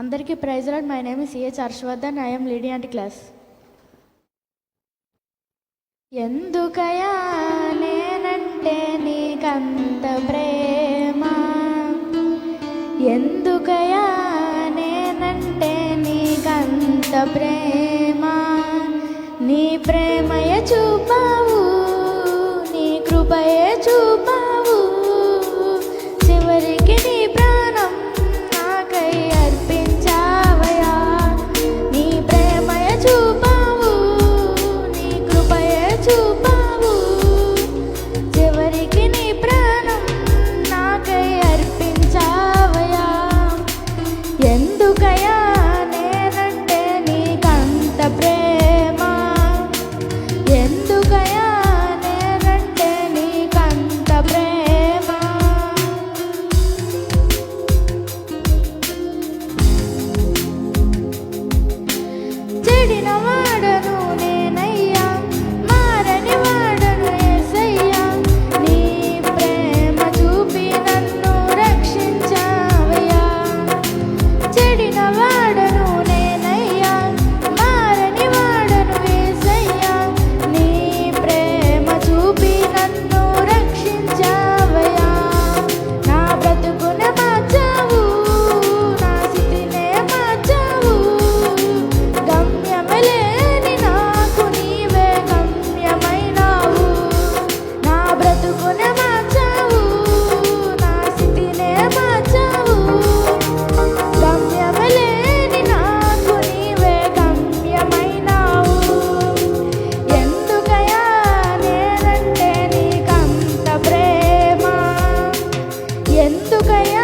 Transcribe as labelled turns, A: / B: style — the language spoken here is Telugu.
A: అందరికీ praise lord. My name CH Harshavardhan. I'm లీడియంట్ class. ఎందుకయా నేనంటే నీకంత ప్రేమ? ఎందుకయా నేనంటే నీకంత ప్రేమ? నీ ప్రేమయ చూపావు alright. ఎందుకయ్యా